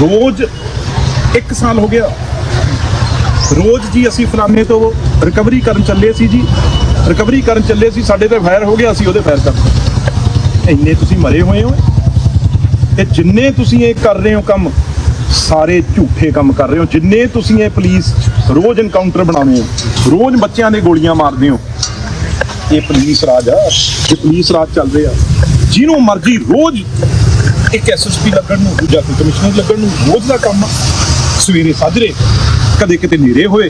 ਰੋਜ਼ 1 ਸਾਲ ਹੋ ਗਿਆ। ਰੋਜ਼ ਜੀ ਅਸੀਂ ਫਲਾਣੇ ਤੋਂ ਰਿਕਵਰੀ ਕਰਨ ਚੱਲੇ ਸੀ ਜੀ। ਰਿਕਵਰੀ ਕਰਨ ਚੱਲੇ ਸੀ, ਸਾਡੇ ਤੇ ਫਾਇਰ ਹੋ ਗਿਆ, ਅਸੀਂ ਉਹਦੇ ਫਾਇਰ ਕਰ ਇੰਨੇ ਤੁਸੀਂ ਮਰੇ ਹੋਏ ਹੋ। ਤੇ ਜਿੰਨੇ ਤੁਸੀਂ ਇਹ ਕਰ ਰਹੇ ਹੋ ਕੰਮ, ਸਾਰੇ ਝੂਠੇ ਕੰਮ ਕਰ ਰਹੇ ਹੋ। ਜਿੰਨੇ ਤੁਸੀਂ ਇਹ ਪੁਲਿਸ ਰੋਜ਼ ਇਨਕਾਊਂਟਰ ਬਣਾਉਂਦੇ ਹੋ, ਰੋਜ਼ ਬੱਚਿਆਂ ਦੇ ਗੋਲੀਆਂ ਮਾਰਦੇ ਹੋ, ਇਹ ਪੁਲਿਸ ਰਾਜ ਆ, ਇਹ ਪੁਲਿਸ ਰਾਜ ਚੱਲ ਰਿਹਾ। ਜਿਹਨੂੰ ਮਰਜ਼ੀ ਰੋਜ਼ ਇੱਕ ਐਸਐਸਪੀ ਲੱਗਣ ਨੂੰ, ਦੂਜਾ ਕੋਈ ਕਮਿਸ਼ਨਰ ਲੱਗਣ ਨੂੰ, ਰੋਜ਼ ਦਾ ਕੰਮ ਆ। ਸਵੇਰੇ ਸਾਜਰੇ ਕਦੇ ਕਿਤੇ ਨੇਰੇ ਹੋਏ।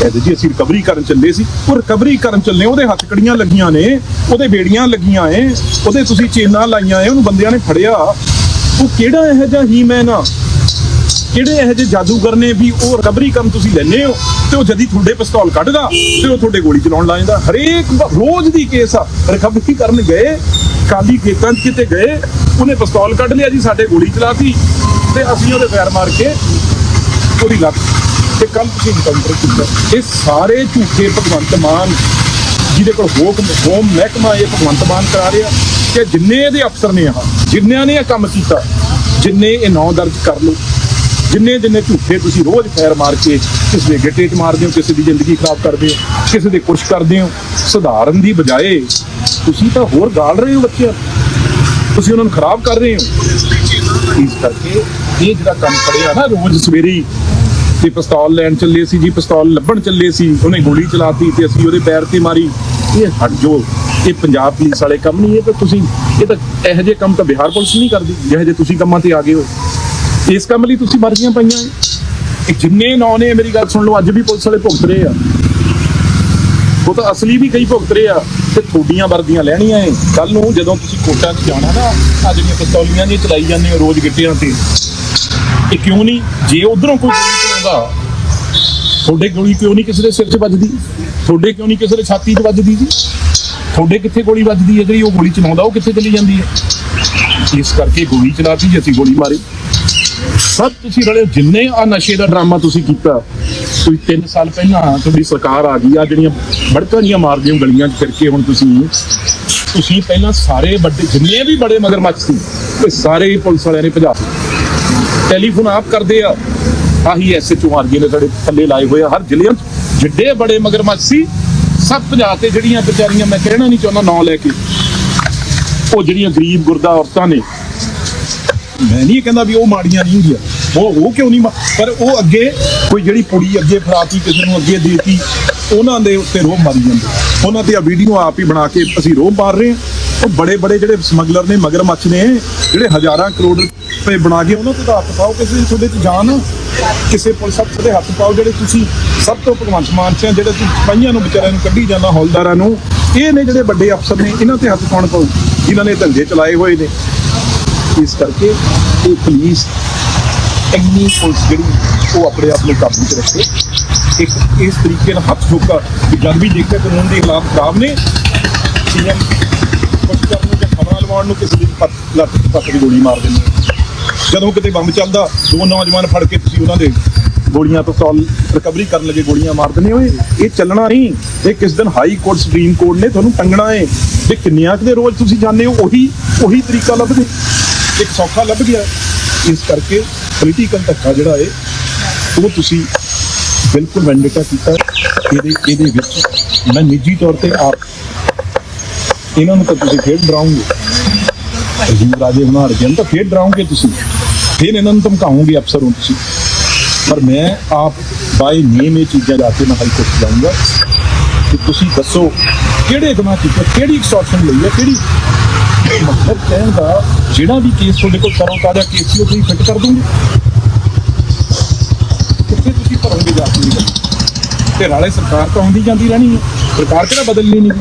ਕਹਿੰਦੇ ਜੀ, ਅਸੀਂ ਰਿਕਵਰੀ ਕਰਨ ਚੱਲੇ ਸੀ। ਉਹ ਰਿਕਵਰੀ ਕਰਨ ਚੱਲੇ ਉਹਦੇ ਹੱਥ ਕੜੀਆਂ ਲੱਗੀਆਂ ਨੇ, ਉਹਦੇ ਬੇੜੀਆਂ ਲੱਗੀਆਂ ਏ ਉਹਦੇ ਤੁਸੀਂ ਚੇਨਾਂ ਲਾਈਆਂ ਏ ਉਹਨੂੰ ਬੰਦਿਆਂ ਨੇ ਫੜਿਆ। ਉਹ ਕਿਹੜਾ ਇਹੋ ਜਿਹਾ ਹੀਮੈਨ ਨਾ ਕਿਹੜੇ ਇਹੋ ਜਿਹੇ ਜਾਦੂਗਰ ਨੇ ਵੀ ਉਹ ਰਿਕਵਰੀ ਕਰਨ ਤੁਸੀਂ ਲੈਨੇ ਹੋ ਤੇ ਉਹ ਜਦੀ ਤੁਹਾਡੇ ਪਿਸਤੌਲ ਕੱਢਦਾ ਤੇ ਉਹ ਤੁਹਾਡੇ ਗੋਲੀ ਚਲਾਉਣ ਲੱਗ ਜਾਂਦਾ? ਹਰੇਕ ਰੋਜ਼ ਦੀ ਕੇਸ ਆ। ਰਿਕਵਰੀ ਕਰਨ ਗਏ, ਕਾਲੀ ਖੇਤਾਂ 'ਚ ਕਿਤੇ ਗਏ ਉਹਨੇ ਪਿਸਤੌਲ ਕੱਢ ਲਿਆ ਜੀ, ਸਾਡੇ ਗੋਲੀ ਚਲਾਤੀ ਤੇ ਅਸੀਂ ਉਹਦੇ ਫਾਇਰ ਮਾਰ ਕੇ ਉਹਦੀ ਲੱਤ ਤੇ ਕੱਲ ਤੁਸੀਂ ਇਨਕਾਊਂਟਰ ਕੀਤਾ। ਇਹ ਸਾਰੇ ਝੂਠੇ ਭਗਵੰਤ ਮਾਨ, ਜਿਹਦੇ ਕੋਲ ਹੋਮ ਹੋਮ ਮਹਿਕਮਾ ਇਹ ਭਗਵੰਤ ਮਾਨ ਕਰਾ ਰਿਹਾ ਕਿ ਜਿੰਨੇ ਇਹਦੇ ਅਫਸਰ ਨੇ ਆ ਜਿੰਨਿਆਂ ਨੇ ਇਹ ਕੰਮ ਕੀਤਾ, ਜਿੰਨੇ ਇਹ ਨਾਂ ਦਰਜ ਕਰ ਲਓ, ਜਿੰਨੇ ਜਿੰਨੇ ਝੂਠੇ ਤੁਸੀਂ ਰੋਜ਼ ਫੈਰ ਮਾਰ ਕੇ ਕਿਸੇ ਦੇ ਗਿੱਟੇ 'ਚ ਮਾਰਦੇ ਹੋ, ਕਿਸੇ ਦੀ ਜ਼ਿੰਦਗੀ ਖਰਾਬ ਕਰਦੇ ਹੋ, ਕਿਸੇ ਦੇ ਕੁਛ ਕਰਦੇ ਹੋ, ਸੁਧਾਰਨ ਦੀ ਬਜਾਏ ਤੁਸੀਂ ਤਾਂ ਹੋਰ ਗਾਲ ਰਹੇ ਹੋ ਬੱਚਿਆਂ। ਤੁਸੀਂ ਉਹਨਾਂ ਨੂੰ ਖਰਾਬ ਕਰ ਰਹੇ ਹੋ। ਇਸ ਕਰਕੇ ਇਹ ਜਿਹੜਾ ਕੰਮ ਕਰਿਆ ਨਾ, ਰੋਜ਼ ਸਵੇਰੇ ਤੇ ਪਿਸਤੌਲ ਲੈਣ ਚੱਲੇ ਸੀ ਜੀ, ਪਿਸਤੌਲ ਲੱਭਣ ਚੱਲੇ ਸੀ, ਉਹਨੇ ਗੋਲੀ ਚਲਾਤੀ ਤੇ ਅਸੀਂ ਉਹਦੇ ਪੈਰ ਤੇ ਮਾਰੀ। ਇਹ ਹਟ ਜੋ ਇਹ ਪੰਜਾਬ ਪੁਲਿਸ ਵਾਲੇ ਕੰਮ ਨਹੀਂ, ਇਹ ਤਾਂ ਤੁਸੀਂ, ਇਹ ਤਾਂ ਇਹੋ ਜਿਹੇ ਕੰਮ ਤਾਂ ਬਿਹਾਰ ਪੁਲਿਸ ਨਹੀਂ ਕਰਦੀ, ਜਿਹੋ ਜਿਹੇ ਤੁਸੀਂ ਕੰਮਾਂ ਤੇ ਆ ਗਏ ਹੋ। ਇਸ ਕੰਮ ਲਈ ਤੁਸੀਂ ਮਰਜ਼ੀਆਂ ਪਾਈਆਂ। ਜਿੰਨੇ ਨੌ ਨੇ, ਮੇਰੀ ਗੱਲ ਸੁਣ ਲਓ, ਅੱਜ ਵੀ ਪੁਲਿਸ ਵਾਲੇ ਭੁਗਤ ਰਹੇ ਆ। ਉਹ ਤਾਂ ਅਸਲੀ ਵੀ ਕਈ ਭੁਗਤ ਰਹੇ ਆ ਤੇ ਥੋਡੀਆਂ ਵਰਦੀਆਂ ਲੈਣੀਆਂ ਏ। ਕੱਲ ਨੂੰ ਜਦੋਂ ਤੁਸੀਂ ਕੋਟਾਂ 'ਚ ਜਾਣਾ ਨਾ ਆ ਜਿਹੜੀਆਂ ਪਿਸਤੌਲੀਆਂ ਨਹੀਂ ਚਲਾਈ ਜਾਂਦੇ ਹੋ ਰੋਜ਼ ਗਿੱਟਿਆਂ ਤੇ, ਇਹ ਕਿਉਂ ਨਹੀਂ? ਜੇ ਉਧਰੋਂ ਕੋਈ ਗੋਲੀ ਚਲਾਉਂਦਾ, ਤੁਹਾਡੇ ਗੋਲੀ ਕਿਉਂ ਨਹੀਂ ਕਿਸੇ ਦੇ ਸਿਰ 'ਚ ਵੱਜਦੀ? ਤੁਹਾਡੇ ਕਿਉਂ ਨਹੀਂ ਕਿਸੇ ਦੇ ਛਾਤੀ 'ਚ ਵੱਜਦੀ ਜੀ? ਤੁਹਾਡੇ ਕਿੱਥੇ ਗੋਲੀ ਵੱਜਦੀ ਹੈ ਜਿਹੜੀ ਉਹ ਗੋਲੀ ਚਲਾਉਂਦਾ, ਉਹ ਕਿੱਥੇ ਚਲੀ ਜਾਂਦੀ ਹੈ? ਇਸ ਕਰਕੇ ਗੋਲੀ ਚਲਾਤੀ ਜੇ ਅਸੀਂ ਗੋਲੀ ਮਾਰੀ। ਸਭ ਤੁਸੀਂ ਰਲੇ ਜਿੰਨੇ ਆ ਨਸ਼ੇ ਦਾ ਡਰਾਮਾ ਤੁਸੀਂ ਕੀਤਾ ਤੁਸੀਂ 3 ਸਾਲ ਪਹਿਲਾਂ ਤੁਹਾਡੀ ਸਰਕਾਰ ਆ ਗਈ, ਆ ਜਿਹੜੀਆਂ ਬੜਕਾਂ ਜੀਆਂ ਮਾਰਦੀਆਂ, ਗਲੀਆਂ 'ਚ ਹੁਣ ਤੁਸੀਂ ਤੁਸੀਂ ਪਹਿਲਾਂ ਸਾਰੇ ਵੱਡੇ, ਜਿੰਨੇ ਵੀ ਬੜੇ ਮਗਰਮੱਛ ਸੀ, ਇਹ ਸਾਰੇ ਹੀ ਪੁਲਿਸ ਵਾਲਿਆਂ ਨੇ ਭਜਾ ਟੈਲੀਫੋਨ ਆਪ ਕਰਦੇ ਆ, ਆਹੀ ਐਸਐਚਓ ਆਰਜੀ ਨੇ ਸਾਡੇ ਥੱਲੇ ਲਾਏ ਹੋਏ ਆ, ਹਰ ਜ਼ਿਲ੍ਹੇ 'ਚ ਜਿੱਡੇ ਬੜੇ ਮਗਰਮੱਛ ਸੀ, ਸਭ ਭਜਾ ਤੇ ਜਿਹੜੀਆਂ ਵਿਚਾਰੀਆਂ, ਮੈਂ ਕਹਿਣਾ ਨਹੀਂ ਚਾਹੁੰਦਾ ਨਾਂ ਲੈ ਕੇ, ਉਹ ਜਿਹੜੀਆਂ ਗਰੀਬ ਗੁਰਦਾ ਔਰਤਾਂ ਨੇ ਮੈਂ ਨਹੀਂ ਕਹਿੰਦਾ ਵੀ ਉਹ ਮਾੜੀਆਂ ਨਹੀਂ ਹੁੰਦੀਆਂ। ਉਹ ਉਹ ਕਿਉਂ ਨਹੀਂ ਮਾ- ਪਰ ਉਹ ਅੱਗੇ ਕੋਈ ਜਿਹੜੀ ਕੁੜੀ ਅੱਗੇ ਫੜਾਤੀ, ਕਿਸੇ ਨੂੰ ਅੱਗੇ ਦੇਤੀ, ਉਹਨਾਂ ਦੇ ਉੱਤੇ ਰੋਹ ਮਾਰੀ ਜਾਂਦੇ। ਉਹਨਾਂ ਤੇ ਆ ਵੀਡੀਓ ਆਪ ਹੀ ਬਣਾ ਕੇ ਅਸੀਂ ਰੋਹ ਮਾਰ ਰਹੇ ਹਾਂ। ਉਹ ਬੜੇ ਬੜੇ ਜਿਹੜੇ ਸਮਗਲਰ ਨੇ, ਮਗਰਮੱਛ ਨੇ, ਜਿਹੜੇ ਹਜ਼ਾਰਾਂ ਕਰੋੜ ਰੁਪਏ ਬਣਾ ਕੇ ਉਹਨਾਂ ਤੇ ਤਾਂ ਹੱਥ ਪਾਓ, ਕਿਸੇ ਦੀ ਤੁਹਾਡੇ ਚ ਜਾਨ ਕਿਸੇ ਪੁਲਿਸ ਅਫਸਰ ਦੇ ਹੱਥ ਪਾਓ, ਜਿਹੜੇ ਤੁਸੀਂ ਸਭ ਤੋਂ ਭਗਵੰਤ ਮਾਨ ਸਿੰਘ ਜਿਹੜੇ ਤੁਸੀਂ ਸਿਪਾਹੀਆਂ ਨੂੰ ਵਿਚਾਰਿਆਂ ਨੂੰ ਕੱਢੀ ਜਾਂਦਾ, ਹੌਲਦਾਰਾਂ ਨੂੰ। ਇਹ ਨੇ ਜਿਹੜੇ ਵੱਡੇ ਅਫਸਰ ਨੇ, ਇਹਨਾਂ ਤੇ ਹੱਥ ਪਾਉਣ ਪਾਉ ਜਿਨ੍ਹਾਂ ਨੇ ਧੰਦੇ ਚਲਾਏ ਹੋਏ ਨੇ। ਇਸ ਕਰਕੇ ਇਹ ਪੁਲਿਸ ਇੰਨੀ ਪੁਲਿਸ ਜਿਹੜੀ, ਉਹ ਆਪਣੇ ਆਪ ਨੂੰ ਕਾਬੂ 'ਚ ਰੱਖੇ। ਇੱਕ ਇਸ ਤਰੀਕੇ ਨਾਲ ਹੱਥ ਠੋਕਾ ਵੀ ਜਦ ਵੀ ਦੇਖਿਆ ਕਾਨੂੰਨ ਦੇ ਖਿਲਾਫ ਖਰਾਬ ਨੇ। ਸੀਐਮ ਕੁਝ ਕਰਨ ਨੂੰ ਜਾਂ ਖਬਰਾਂ ਲਵਾਉਣ ਨੂੰ ਕਿਸੇ ਦੀ ਪੱਤ ਲੱਤ ਪੱਤ ਦੀ ਗੋਲੀ ਮਾਰ ਦਿੰਦੇ ਆ। ਜਦੋਂ ਕਿਤੇ ਬੰਬ ਚੱਲਦਾ, ਦੋ ਨੌਜਵਾਨ ਫੜ ਕੇ ਤੁਸੀਂ ਉਹਨਾਂ ਦੇ ਗੋਲੀਆਂ ਤੋਂ ਸੌਲ ਰਿਕਵਰੀ ਕਰਨ ਲੱਗੇ ਗੋਲੀਆਂ ਮਾਰ ਦਿੰਦੇ ਓਏ ਇਹ ਚੱਲਣਾ ਨਹੀਂ। ਇਹ ਕਿਸ ਦਿਨ ਹਾਈ ਕੋਰਟ ਸੁਪਰੀਮ ਕੋਰਟ ਨੇ ਤੁਹਾਨੂੰ ਟੰਗਣਾ ਏ। ਤੇ ਕਿੰਨਿਆਂ ਕੁ ਦੇ ਰੋਜ਼ ਤੁਸੀਂ ਜਾਂਦੇ ਹੋ? ਉਹੀ ਉਹੀ ਤਰੀਕਾ ਲੱਭਦੇ। ਇੱਕ ਸੌਖਾ ਲੱਭ ਗਿਆ। ਇਸ ਕਰਕੇ ਪੋਲੀਟੀਕਲ ਧੱਕਾ ਜਿਹੜਾ ਏ, ਉਹ ਤੁਸੀਂ ਬਿਲਕੁਲ ਵੈਂਡੇਟਾ ਕੀਤਾ। ਇਹਦੇ ਇਹਦੇ ਵਿੱਚ ਮੈਂ ਨਿੱਜੀ ਤੌਰ ਤੇ ਆਪ ਇਹਨਾਂ ਨੂੰ ਤਾਂ ਤੁਸੀਂ ਫੇਰ ਡਰਾਉਂਗੇ ਅਜੀਬ ਰਾਜੇ ਬਣਾ ਰਹੇ ਹਨ ਤਾਂ ਫੇਰ ਡਰਾਉਂਗੇ ਤੁਸੀਂ। ਫੇਰ ਇਹਨਾਂ ਨੂੰ ਧਮਕਾਓਗੇ ਅਫਸਰ ਨੂੰ ਤੁਸੀਂ। ਪਰ ਮੈਂ ਆਪ ਬਾਈ ਨੇਮ ਇਹ ਚੀਜ਼ਾਂ ਜਾ ਕੇ ਮੈਂ ਹਾਈ ਕੋਰਟ ਜਾਊਂਗਾ ਕਿ ਤੁਸੀਂ ਦੱਸੋ ਕਿਹੜੇ ਗੁਨਾਹ ਕੀਤੇ ਕਿਹੜੀ ਐਕਸਟ੍ਰੈਕਸ਼ਨ ਲਈ ਹੈ, ਕਿਹੜੀ ਮਤਲਬ ਕਹਿਣ ਦਾ ਜਿਹੜਾ ਵੀ ਕੇਸ ਤੁਹਾਡੇ ਕੋਲ ਕਰੋ ਤਾਜ਼ਾ ਕੇਸ ਸੀ ਉਹ ਤੁਸੀਂ ਫਿੱਟ ਕਰ ਦੋਗੇ। ਕਿੱਥੇ ਤੁਸੀਂ ਭਰੋਗੇ ਜਾ ਕੇ ਤੇ ਨਾਲੇ ਸਰਕਾਰ ਤਾਂ ਆਉਂਦੀ ਜਾਂਦੀ ਰਹਿਣੀ ਹੈ। ਸਰਕਾਰ ਕਿਹੜਾ ਬਦਲਣੀ ਨਹੀਂ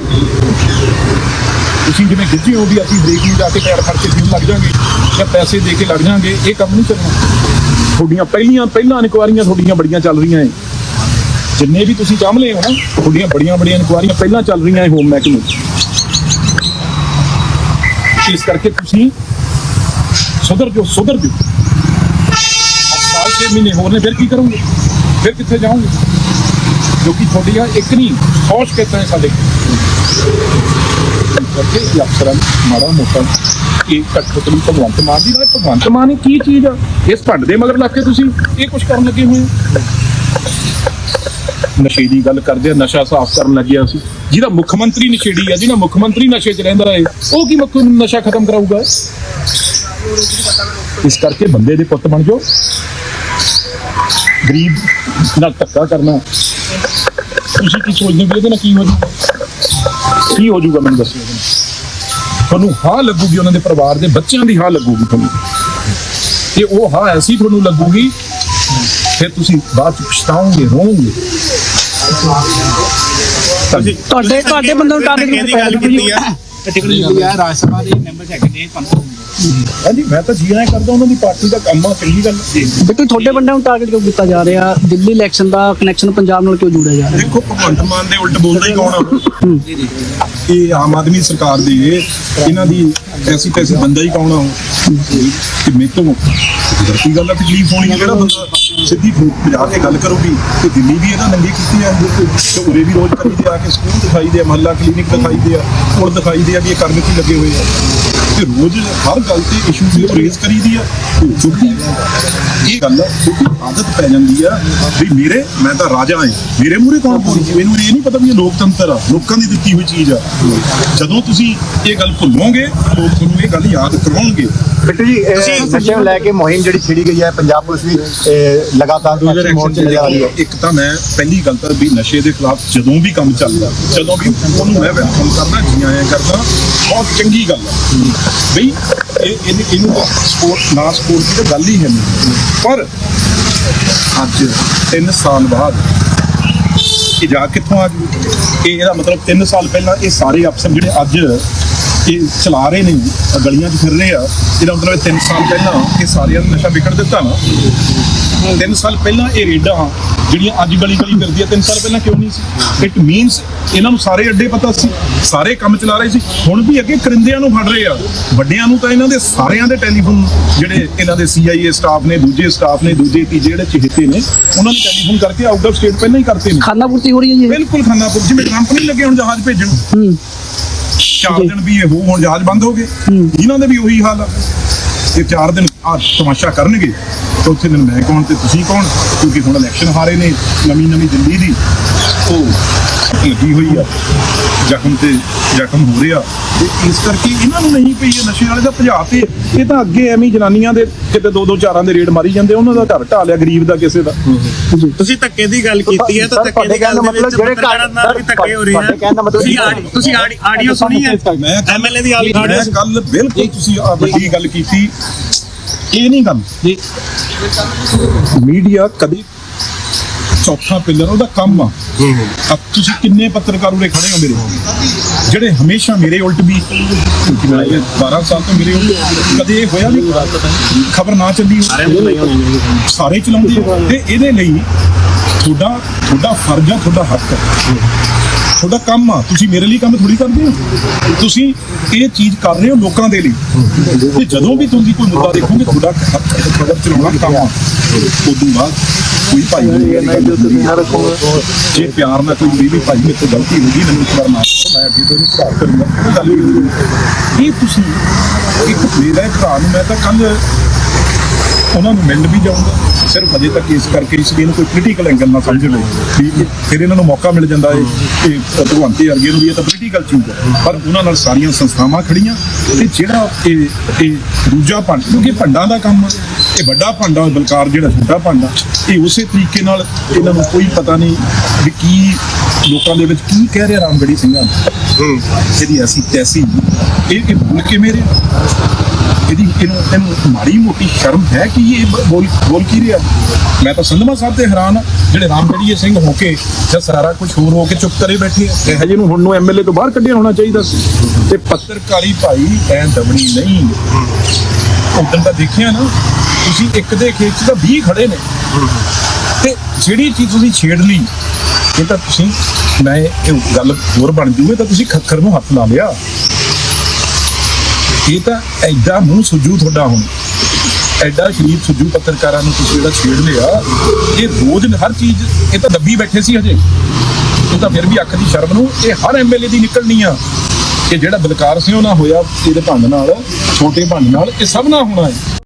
ਤੁਸੀਂ ਜਿਵੇਂ ਗਿੱਜੀ ਹੋ ਵੀ ਅਸੀਂ ਬ੍ਰੇਕ ਨੂੰ ਜਾ ਕੇ ਪੈਰ ਫੜ ਕੇ ਫਿਊਲ ਲੱਗ ਜਾਾਂਗੇ ਜਾਂ ਪੈਸੇ ਦੇ ਕੇ ਲੱਗ ਜਾਾਂਗੇ ਇਹ ਕੰਮ ਨਹੀਂ ਚੱਲਣਾ। ਤੁਹਾਡੀਆਂ ਪਹਿਲੀਆਂ, ਪਹਿਲਾਂ ਇਨਕੁਆਰੀਆਂ ਤੁਹਾਡੀਆਂ ਬੜੀਆਂ ਚੱਲ ਰਹੀਆਂ ਏ ਜਿੰਨੇ ਵੀ ਤੁਸੀਂ ਚਾਹਮਲੇ ਹੋ ਨਾ, ਤੁਹਾਡੀਆਂ ਬੜੀਆਂ ਬੜੀਆਂ ਇਨਕੁਆਰੀਆਂ ਪਹਿਲਾਂ ਚੱਲ ਰਹੀਆਂ ਏ ਹੋਮ ਮਹਿਕਮੇ। ਇਸ ਕਰਕੇ ਤੁਸੀਂ ਸੁਧਰ ਜੋ ਸੁਧਰ ਜੋ ਸਾਲ 6 ਮਹੀਨੇ ਹੋਰ ਨੇ, ਫਿਰ ਕੀ ਕਰੋਗੇ? ਫਿਰ ਕਿੱਥੇ ਜਾਓਗੇ? ਕਿਉਂਕਿ ਤੁਹਾਡੀਆਂ ਇੱਕ ਨਹੀਂ 100 ਸ਼ਿਕਾਇਤਾਂ ਹੈ ਸਾਡੇ ਕਰਕੇ ਇਹ ਅਫਸਰਾਂ ਮਾੜਾ ਮੋਟਾ ਇਹ ਕਠਪੁਤਲੀ ਭਗਵੰਤ ਮਾਨ ਦੀ ਨਾਲ ਭਗਵੰਤ ਮਾਨ ਕੀ ਚੀਜ਼ ਆ? ਇਸ ਭੰਡ ਦੇ ਮਗਰ ਲੱਗ ਕੇ ਤੁਸੀਂ ਇਹ ਕੁਝ ਕਰਨ ਲੱਗੇ ਹੋਏ ਨਸ਼ੇ ਦੀ ਗੱਲ ਕਰਦੇ ਆ, ਨਸ਼ਾ ਸਾਫ਼ ਕਰਨ ਲੱਗਿਆ ਸੀ ਜਿਹਦਾ ਮੁੱਖ ਮੰਤਰੀ ਨਸ਼ੇੜੀ ਆ, ਜਿਹਦਾ ਮੁੱਖ ਮੰਤਰੀ ਨਸ਼ੇ 'ਚ ਰਹਿੰਦਾ ਰਹੇ ਉਹ ਕੀ ਮੁੱਖ ਨਸ਼ਾ ਖਤਮ ਕਰਾਊਗਾ? ਇਸ ਕਰਕੇ ਬੰਦੇ ਦੇ ਪੁੱਤ ਬਣ ਜਾਓ। ਗਰੀਬ ਨਾਲ ਧੱਕਾ ਕਰਨਾ। ਤੁਸੀਂ ਕੀ ਸੋਚਦੇ ਹੋ ਵੀ ਇਹਦੇ ਨਾਲ ਕੀ ਹੋ ਜੂਗਾ ਕੀ ਹੋ ਜੂਗਾ ਮੈਨੂੰ ਦੱਸੋ। ਤੁਹਾਨੂੰ ਹਾਂ ਲੱਗੂਗੀ ਉਹਨਾਂ ਦੇ ਪਰਿਵਾਰ ਦੇ ਬੱਚਿਆਂ ਦੀ ਹਾਂ ਲੱਗੂਗੀ ਤੁਹਾਨੂੰ। ਤੇ ਉਹ ਹਾਂ ਐਸੀ ਤੁਹਾਨੂੰ ਲੱਗੂਗੀ ਫਿਰ ਤੁਸੀਂ ਬਾਅਦ ਚ ਪਛਤਾਓਗੇ ਰੋਵੋਗੇ ਤੁਹਾਡੇ ਤੁਹਾਡੇ ਬੰਦੇ ਨੂੰ ਟਾਰਗੇਟ ਕੀਤੀ ਹੈ ਹੈ ਰਾਜ ਸਭਾ ਦੇ ਮੈਂਬਰ ਹੈਗੇ ਨੇ 500 ਹਾਂਜੀ ਮੈਂ ਤਾਂ ਜੀ ਕਰਦਾ ਉਹਨਾਂ ਦੀ ਪਾਰਟੀ ਦਾ ਕੰਮ ਆ ਚੰਗੀ ਗੱਲ ਬਿੱਟੂ ਤੁਹਾਡੇ ਬੰਦੇ ਨੂੰ ਟਾਰਗੇਟ ਕਿਉਂ ਕੀਤਾ ਜਾ ਰਿਹਾ? ਦਿੱਲੀ ਇਲੈਕਸ਼ਨ ਦਾ ਕਨੈਕਸ਼ਨ ਪੰਜਾਬ ਨਾਲ ਕਿਉਂ ਜੋੜਿਆ ਜਾ ਰਿਹਾ? ਦੇਖੋ ਭਗਵੰਤ ਮਾਨ ਦੇ ਉਲਟ ਬੋਲਦਾ ਹੀ ਕੌਣ ਆ? ਇਹ ਆਮ ਆਦਮੀ ਸਰਕਾਰ ਦੇ ਇਹਨਾਂ ਦੀ ਐਸੀ ਤੈਸੀ ਬੰਦਾ ਹੀ ਕੌਣ ਆ ਉਹ? ਕਿ ਮੇਰੇ ਤੋਂ ਦਰਤੀ ਗੱਲ ਆ ਤਕਲੀਫ ਹੋਣੀ ਹੈ ਜਿਹੜਾ ਬੰਦਾ ਸਿੱਧੀ ਜਾ ਕੇ ਗੱਲ ਕਰੂਗੀ ਤੇ ਦਿੱਲੀ ਵੀ ਇਹਦਾ ਨੰਗੇ ਕੀਤੀ ਆ ਤੇ ਉਰੇ ਵੀ ਰੋਜ਼ ਕਰੀ ਦੇ ਆ ਕੇ ਸਕੂਲ ਦਿਖਾਈ ਦੇ ਆ ਮਹੱਲਾ ਕਲੀਨਿਕ ਦਿਖਾਈ ਦੇ ਆ ਪੁਲ ਦਿਖਾਈ ਦੇ ਆ ਵੀ ਇਹ ਕਰਨ ਕੀ ਲੱਗੇ ਹੋਏ ਆ। ਤੇ ਰੋਜ਼ ਹਰ ਗੱਲ ਤੇ ਇਸ਼ੂ ਵੀ ਰੇਜ਼ ਕਰੀਦੀ ਆ। ਚੁੱਪੀ ਇਹ ਗੱਲ ਕਿਉਂਕਿ ਆਦਤ ਪੈ ਜਾਂਦੀ ਆ ਵੀ ਮੇਰੇ, ਮੈਂ ਤਾਂ ਰਾਜਾ ਹਾਂ, ਮੇਰੇ ਮੂਹਰੇ ਕੌਣ ਬੋਲੀ ਜੀ ਮੈਨੂੰ ਇਹ ਨਹੀਂ ਪਤਾ ਵੀ ਇਹ ਲੋਕਤੰਤਰ ਆ, ਲੋਕਾਂ ਦੀ ਦਿੱਤੀ ਹੋਈ ਚੀਜ਼ ਆ। ਜਦੋਂ ਤੁਸੀਂ ਇਹ ਗੱਲ ਭੁੱਲੋਗੇ, ਲੋਕ ਤੁਹਾਨੂੰ ਇਹ ਗੱਲ ਯਾਦ ਕਰਾਉਣਗੇ। ਬਿੱਟੂ ਜੀ ਇਹ ਨਸ਼ੇ ਨੂੰ ਲੈ ਕੇ ਮੁਹਿੰਮ ਜਿਹੜੀ ਛਿੜੀ ਗਈ ਹੈ ਪੰਜਾਬ ਪੁਲਿਸ ਵੀ ਇਹ, ਲਗਾਤਾਰ ਐਕਸ਼ਨ ਮੋਡ ਤੇ ਰਹੀ ਹੈ। ਇੱਕ ਤਾਂ ਮੈਂ ਪਹਿਲੀ ਗੱਲ ਤਾਂ ਵੀ ਨਸ਼ੇ ਦੇ ਖਿਲਾਫ ਜਦੋਂ ਵੀ ਕੰਮ ਚੱਲਦਾ ਜਦੋਂ ਵੀ ਉਹਨੂੰ ਮੈਂ ਵੈਲਕਮ ਕਰਨਾ ਜੀ ਆਇਆਂ ਕਰਦਾ ਬਹੁਤ ਚੰਗੀ ਗੱਲ ਆ ਬਈ ਇਹ ਇਹਨੂੰ ਇਹਨੂੰ ਸਪੋਰਟ ਨਾ ਸਪੋਰਟ ਦੀ ਤਾਂ ਗੱਲ ਹੀ ਹੈ ਨਹੀਂ। ਪਰ ਅੱਜ 3 ਸਾਲ ਬਾਅਦ ਇਹ ਜਾ ਕਿੱਥੋਂ ਆ ਗਈ? ਇਹ ਇਹਦਾ ਮਤਲਬ 3 ਸਾਲ ਪਹਿਲਾਂ ਇਹ ਸਾਰੇ ਅਫਸਰ ਜਿਹੜੇ ਅੱਜ ਇਹ ਚਲਾ ਰਹੇ ਨੇ ਗਲੀਆਂ 'ਚ ਫਿਰ ਰਹੇ ਆ। ਇਹਦਾ ਮਤਲਬ 3 ਸਾਲ ਪਹਿਲਾਂ ਇਹ ਸਾਰਿਆਂ ਨੂੰ ਨਸ਼ਾ ਵਿਕਣ ਦਿੱਤਾ ਨਾ। 3 ਸਾਲ ਪਹਿਲਾਂ ਇਹ ਰੇਡਾਂ ਜਿਹੜੀਆਂ ਅੱਜ ਗਲੀ ਗਲੀ ਫਿਰਦੀਆਂ 3 ਸਾਲ ਪਹਿਲਾਂ ਕਿਉਂ ਨਹੀਂ ਸੀ? ਇਟ ਮੀਨਸ ਇਹਨਾਂ ਨੂੰ ਸਾਰੇ ਅੱਡੇ ਪਤਾ ਸੀ ਸਾਰੇ ਕੰਮ ਚਲਾ ਰਹੇ ਸੀ। ਹੁਣ ਵੀ ਅੱਗੇ ਕਰਿੰਦਿਆਂ ਨੂੰ ਫੜ ਰਹੇ ਆ। ਵੱਡਿਆਂ ਨੂੰ ਤਾਂ ਇਹਨਾਂ ਦੇ ਸਾਰਿਆਂ ਦੇ ਟੈਲੀਫੋਨ ਜਿਹੜੇ ਇਹਨਾਂ ਦੇ ਸੀਆਈਏ ਸਟਾਫ ਨੇ ਦੂਜੇ ਸਟਾਫ ਨੇ ਦੂਜੇ ਤੀਜੇ ਜਿਹੜੇ ਚਿਹਤੇ ਨੇ ਉਹਨਾਂ ਨੂੰ ਟੈਲੀਫੋਨ ਕਰਕੇ ਆਊਟ ਆਫ ਸਟੇਟ ਪਹਿਲਾਂ ਹੀ ਕਰਤੇ ਨੇ। ਖਾਨਾ ਪੂਰਤੀ ਹੋ ਰਹੀ ਹੈ ਜੀ? ਬਿਲਕੁਲ ਖਾਨਾਪੁਰ। ਜਿਵੇਂ ਕੰਪਨੀ ਲੱਗੇ ਹੁਣ ਜਹਾਜ਼ ਭੇਜਣ। ਹੂੰ। ਚਾਰ ਦਿਨ ਵੀ ਇਹ ਹੋ ਹੁਣ ਜਹਾਜ਼ ਬੰਦ ਹੋ ਗਏ। ਇਹਨਾਂ ਦੇ ਵੀ ਉਹੀ ਹਾਲ ਆ। ਇਹ ਚਾਰ ਦਿਨ ਆ ਤਮਾਸ਼ਾ ਕਰਨਗੇ ਚੌਥੇ ਦਿਨ ਮੈਂ ਕੌਣ ਤੇ ਤੁਸੀਂ ਕੌਣ? ਕਿਉਂਕਿ ਹੁਣ ਇਲੈਕਸ਼ਨ ਹਾਰੇ ਨੇ ਨਵੀਂ ਨਵੀਂ ਦਿੱਲੀ ਦੀ। ਉਹ ਲੱਗੀ ਹੋਈ ਆ ਜ਼ਖਮ ਤੇ ਜ਼ਖਮ ਹੋ ਰਿਹਾ। ਤੇ ਇਸ ਕਰਕੇ ਇਹਨਾਂ ਨੂੰ ਨਹੀਂ ਪਈ ਇਹ ਨਸ਼ੇ ਵਾਲੇ ਦਾ ਭਜਾ ਤੇ। ਇਹ ਤਾਂ ਅੱਗੇ ਐਵੇਂ ਜਨਾਨੀਆਂ ਦੇ ਕਿਤੇ ਦੋ ਦੋ ਚਾਰਾਂ ਦੇ ਰੇਡ ਮਾਰੀ ਜਾਂਦੇ ਉਹਨਾਂ ਦਾ ਘਰ ਢਾ ਲਿਆ ਗਰੀਬ ਦਾ ਕਿਸੇ ਦਾ। ਤੁਸੀਂ ਧੱਕੇ ਦੀ ਗੱਲ ਕੀਤੀ ਹੈ ਤਾਂ ਧੱਕੇ ਦੀ ਗੱਲ ਦਾ ਵਿੱਚ ਜਿਹੜੇ ਪੱਤਰਕਾਰਾਂ ਨਾਲ ਵੀ ਧੱਕੇ ਹੋ ਰਹੇ ਆ। ਤੁਸੀਂ ਤੁਸੀਂ ਆਡੀ- ਆਡੀਓ ਸੁਣੀ ਹੈ। ਐਮਐਲਏ ਦੀ ਆਡੀਓ ਮੈਂ ਗੱਲ ਬਿਲਕੁਲ ਤੁਸੀਂ ਵੱਡੀ ਗੱਲ ਕੀਤੀ। ਇਹ ਨਹੀਂ ਗੱਲ ਮੀਡੀਆ ਕਦੇ ਚੌਥਾ ਪਿਲਰ ਉਹਦਾ ਕੰਮ ਆ। ਅਬ ਤੁਸੀਂ ਕਿੰਨੇ ਪੱਤਰਕਾਰ ਉਰੇ ਖੜੇ ਹੋ ਮੇਰੇ? ਜਿਹੜੇ ਹਮੇਸ਼ਾ ਮੇਰੇ ਉਲਟ ਵੀ ਕਿਉਂਕਿ ਮੈਂ ਇਹ 12 ਸਾਲ ਤੋਂ ਮੇਰੇ ਉਲਟ ਕਦੇ ਇਹ ਹੋਇਆ ਨਹੀਂ ਖਬਰ ਨਾ ਚੱਲੀ। ਸਾਰੇ ਚਲਾਉਂਦੇ। ਤੇ ਇਹਦੇ ਲਈ ਤੁਹਾਡਾ ਤੁਹਾਡਾ ਫਰਜ਼ ਆ ਤੁਹਾਡਾ ਹੱਕ ਹੈ ਤੁਹਾਡਾ ਕੰਮ ਆ। ਤੁਸੀਂ ਮੇਰੇ ਲਈ ਕੰਮ ਥੋੜੀ ਕਰਦੇ ਹੋ। ਤੁਸੀਂ ਇਹ ਚੀਜ਼ ਕਰ ਰਹੇ ਹੋ ਲੋਕਾਂ ਦੇ ਲਈ। ਤੇ ਜਦੋਂ ਵੀ ਤੁਸੀਂ ਕੋਈ ਮੁੱਦਾ ਦੇਖੋਗੇ, ਤੁਹਾਡਾ ਤੁਹਾਡਾ ਚਲਾਉਣਾ ਕੰਮ ਆ। ਉਦੋਂ ਬਾਅਦ ਕੋਈ ਭਾਈ ਜੇ ਪਿਆਰ ਨਾਲ ਕੋਈ ਵੀ ਭਾਈ ਮੇਰੇ ਤੋਂ ਗਲਤੀ ਹੋ ਗਈ, ਮੈਨੂੰ ਇੱਕ ਮੈਂ ਅੱਗੇ ਤੋਂ ਸੁਧਾਰ ਕਰੂੰਗਾ ਕੋਈ ਗੱਲ ਨਹੀਂ ਇਹ ਤੁਸੀਂ ਇੱਕ ਮੇਰਾ ਭਰਾ ਨੂੰ, ਮੈਂ ਤਾਂ ਕੱਲ ਉਹਨਾਂ ਨੂੰ ਮਿਲਣ ਵੀ ਜਾਊਂਗਾ। ਸਿਰਫ ਅਜੇ ਤੱਕ ਇਸ ਕਰਕੇ ਇਸ ਲਈ ਇਹਨੂੰ ਕੋਈ ਪੋਲੀਟੀਕਲ ਐਂਗਲ ਨਾ ਸਮਝ ਲਓ ਇਹ- ਫਿਰ ਇਹਨਾਂ ਨੂੰ ਮੌਕਾ ਮਿਲ ਜਾਂਦਾ ਹੈ ਕਿ ਭਗਵੰਤੇ ਵਰਗੇ ਨੂੰ ਵੀ ਇਹ ਤਾਂ ਪੋਲੀਟੀਕਲ ਚੀਜ਼ ਹੈ। ਪਰ ਉਹਨਾਂ ਨਾਲ ਸਾਰੀਆਂ ਸੰਸਥਾਵਾਂ ਖੜੀਆਂ ਤੇ ਜਿਹੜਾ ਇਹ ਇਹ ਦੂਜਾ ਭੰਡ ਕਿਉਂਕਿ ਭੰਡਾਂ ਦਾ ਕੰਮ ਇਹ ਵੱਡਾ ਭਾਂਡਾ ਬਲਕਾਰ ਜਿਹੜਾ ਛੋਟਾ ਭਾਂਡਾ ਇਹ ਉਸੇ ਤਰੀਕੇ ਨਾਲ ਇਹਨਾਂ ਨੂੰ ਕੋਈ ਪਤਾ ਨਹੀਂ ਵੀ ਕੀ ਲੋਕਾਂ ਦੇ ਵਿੱਚ ਕੀ ਕਹਿ ਰਿਹਾ ਰਾਮਗੜੀ ਸਿੰਘਾਂ ਨੂੰ। ਇਹਦੀ ਐਸੀ ਤੈਸੀ ਇਹ ਇਹ ਭੁੱਲ ਕੇ ਮੇਰੇ ਇਹਦੀ ਇਹਨੂੰ ਇਹਨੂੰ ਮਾੜੀ ਮੋਟੀ ਸ਼ਰਮ ਹੈ ਕਿ ਇਹ ਬੋਲ ਬੋਲ ਕੀ ਰਿਹਾ? ਮੈਂ ਤਾਂ ਸੰਧਮਾ ਸਾਹਿਬ ਤੇ ਹੈਰਾਨ ਆ, ਜਿਹੜੇ ਰਾਮਗੜੀਏ ਸਿੰਘ ਹੋ ਕੇ ਜਾਂ ਸਾਰਾ ਕੁਝ ਹੋਰ ਹੋ ਕੇ ਚੁੱਪ ਕਰੇ ਬੈਠੇ ਆ। ਇਹ ਹਜੇ ਨੂੰ ਹੁਣ ਨੂੰ ਐਮਐਲਏ ਤੋਂ ਬਾਹਰ ਕੱਢਿਆ ਹੋਣਾ ਚਾਹੀਦਾ ਸੀ। ਤੇ ਪੱਤਰਕਾਰੀ ਭਾਈ ਐ ਦਬਣੀ ਨਹੀਂ। ਉਦੋਂ ਤਾਂ ਦੇਖਿਆ ਨਾ ਤੁਸੀਂ ਇੱਕ ਦੇ ਖੇਤ 'ਚ ਤਾਂ 20 ਖੜੇ ਨੇ। ਤੇ ਜਿਹੜੀ ਚੀਜ਼ ਤੁਸੀਂ ਛੇੜ ਲਈ ਇਹ ਤਾਂ ਤੁਸੀਂ ਮੈਂ ਇਹ ਗੱਲ ਹੋਰ ਬਣ ਜੂਵੇ ਤਾਂ ਤੁਸੀਂ ਖੱਖਰ ਨੂੰ ਹੱਥ ਲਾ ਲਿਆ। ਇਹ ਤਾਂ ਐਡਾ ਮੂੰਹ ਸੁਜੂ ਤੁਹਾਡਾ ਹੁਣ। ਐਡਾ ਸ਼ਰੀਫ ਸੁਜੂ ਪੱਤਰਕਾਰਾਂ ਨੂੰ ਤੁਸੀਂ ਜਿਹੜਾ ਛੇੜ ਲਿਆ, ਇਹ ਰੋਜ਼ ਹਰ ਚੀਜ਼, ਇਹ ਤਾਂ ਦੱਬੀ ਬੈਠੇ ਸੀ ਹਜੇ। ਇਹ ਤਾਂ ਫਿਰ ਵੀ ਅੱਖ ਦੀ ਸ਼ਰਮ ਨੂੰ ਇਹ ਹਰ ਐਮਐਲਏ ਦੀ ਨਿਕਲਣੀ ਆ। ਕਿ ਜਿਹੜਾ ਬਲਕਾਰ ਸਿੰਘ ਨਾਲ ਹੋਇਆ ਇਹਦੇ ਭੰਡ ਨਾਲ, ਛੋਟੇ ਭੰਗ ਨਾਲ, ਇਹ ਸਭ ਨਾਲ ਹੋਣਾ ਹੈ।